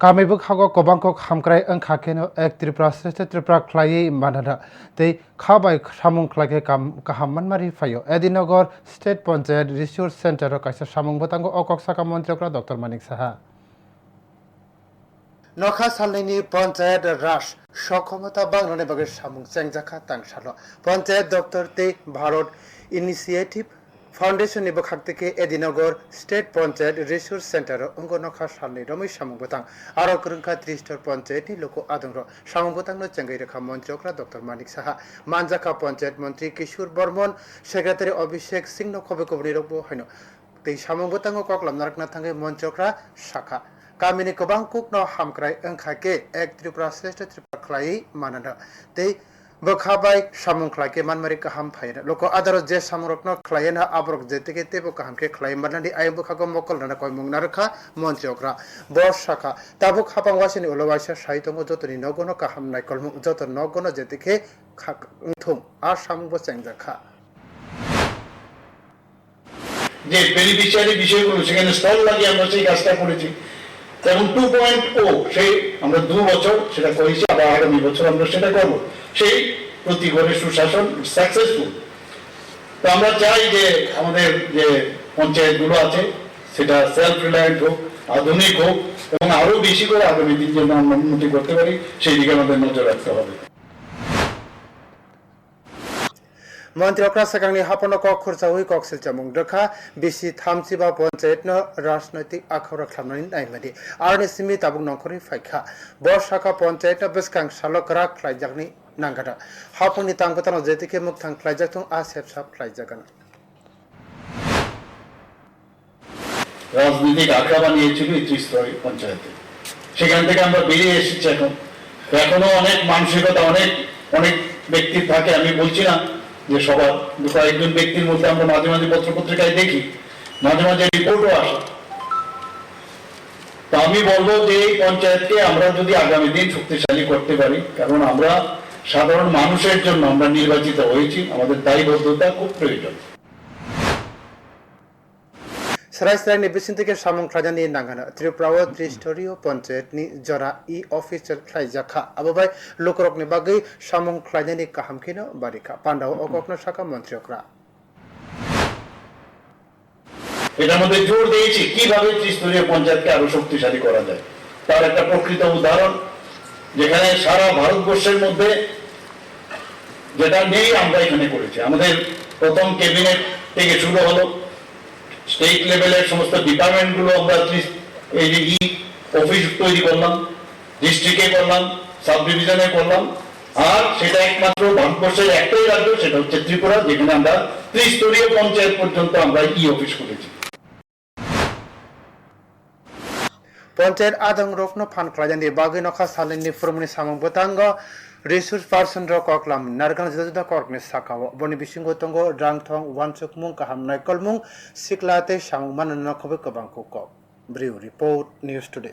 kamibuk hago kobangkok hamkrai ang khakeno ek tripura sreste tripura khlaiye manada tei khabai samung khlake kam kahamman mari fayo edinogor state panchayat resource center kaisa samung botango okok saka montrokra dr manik saha নখাসালিনী panchayat হ্রাস সক্ষমতা বাংলাদেশের সামুং চেংজাখা তাংসাল পঞ্চায়েত দপ্তরতে Bharat initiative foundation निबो खाक्तिके एदिनगर स्टेट पञ्चायत रिसोर्स सेन्टर अंग नखा सालनि रमै सामुबतां आरो गोरोंखा त्रिस्टर पञ्चायतनि लोको आदंर सामुबतांनो चेंगै रेखा मन्त्रिकरा डक्टर मानिक साहा मानजाखा पञ्चायत मन्त्री किशोर बर्मन सेक्रेटारि अभिषेक सिंह खबे खबरनि रबो हैन दै सामुबतांगो ककलाम नारकना थाङै मन्त्रिकरा शाखा गामिनि गोबां कुकनाव हामक्राय ओंखाके एक त्रिपुरा श्रेष्ठ त्रिपुरा खालायै मानना दै go khabai samung khlai ke manmari ka ham phai na loko adaro je samrok no khlai na abrok je te ke te bo kaham ke khlai man ni ai bo khago mokol na koi mung na rakha mon chokra bor shaka tabu khapang wasini olowaisa saitong jotoni nogono kaham nai kolmung joton nogono je te ke khak thum a samung bo changja kha যে beneficiary বিষয়গুলো সেখানে স্থল লাগিয়ে আমরা সেই কাজটা করেছি এবং টু পয়েন্ট ও সেই আমরা দু বছর সেটা করেছি, আবার আগামী বছর আমরা সেটা করব। সেই প্রতি ঘরে সুশাসন সাকসেসফুল তো আমরা চাই যে আমাদের যে পঞ্চায়েতগুলো আছে, সেটা সেলফ রিলায়েন্ট হোক, আধুনিক হোক, এবং আরও বেশি করে আগামী দিন যেন আমরা উন্নতি করতে পারি, সেই দিকে আমাদের নজর রাখতে হবে। খুরসাউই কক সিলচামুং দখা বিসি থামচিবা পঞ্চায়েতনো রাজনৈতিক আখরা খামনানি নাইমাদি আরনি সিমি তাবুক নংখরি ফাইখা বর শাখা পঞ্চায়েত বেসকাং সালকরা খ্লাইজাকনি নাঙ্গাটা। হাপনি তাংবতানো যেতিকে মুখ থাং খ্লাইজাক থং আ সেপসাপ খ্লাইজাগান রাজনৈতিক আখড়া বানিয়েছিল এই ত্রিস্তরী পঞ্চায়েতে। সেখান থেকে আমরা বেরিয়ে এসেছি এখন। এখনও অনেক মানসিকতা, অনেক অনেক ব্যক্তির থাকে, আমি বলছি না যে সবার কয়েকজন ব্যক্তির মধ্যে আমরা মাঝে মাঝে পত্র পত্রিকায় দেখি, মাঝে মাঝে রিপোর্টও আসে। তো আমি বলব যে এই পঞ্চায়েতকে আমরা যদি আগামী দিন শক্তিশালী করতে পারি, কারণ আমরা সাধারণ মানুষের জন্য আমরা নির্বাচিত হয়েছি, আমাদের দায়বদ্ধতা খুব প্রয়োজন। নিবিসিন থেকে সামুং ত্রিস্তরীয় পঞ্চায়েতনি জরা ই অফিসার সামুং অককনো শাখা মধ্যে জোর দিয়েছি কীভাবে ত্রিস্তরীয় পঞ্চায়েতকে আরও শক্তিশালী করা যায় তার একটা প্রকৃত উদাহরণ যেখানে সারা ভারতবর্ষের মধ্যে যেটা নেই আমরা এখানে করেছি আমাদের প্রথম ক্যাবিনেট থেকে শুরু হলো স্টেট লেভেলের সমস্ত ডিপার্টমেন্টগুলো আমরা এই যে ই অফিস তৈরি করলাম ডিস্ট্রিক্টে করলাম সাব ডিভিশনে করলাম। আর সেটা একমাত্র ভারতবর্ষের একটাই রাজ্য, সেটা হচ্ছে ত্রিপুরা, যেখানে আমরা ত্রিস্তরীয় পঞ্চায়েত পর্যন্ত আমরা ই অফিস করেছি। পঞ্চায়েত আদং রকনো ফান খ্লাইজানি বাগৈ নখা সালিনি ফুরমনি সামুং বতাঙ্গ রিসোর্স পার্সন র ককলাম নারগান জুদা জুদা করকনি সাকাও বনি বিসিংগ তঙ্গ রাংথং ওয়ানচুক মুং কাহাম নাইকল মুং সিকলাতে সামুং মান নখবে কবাংকু কক ব্রিউ রিপোর্ট নিউজ টুডে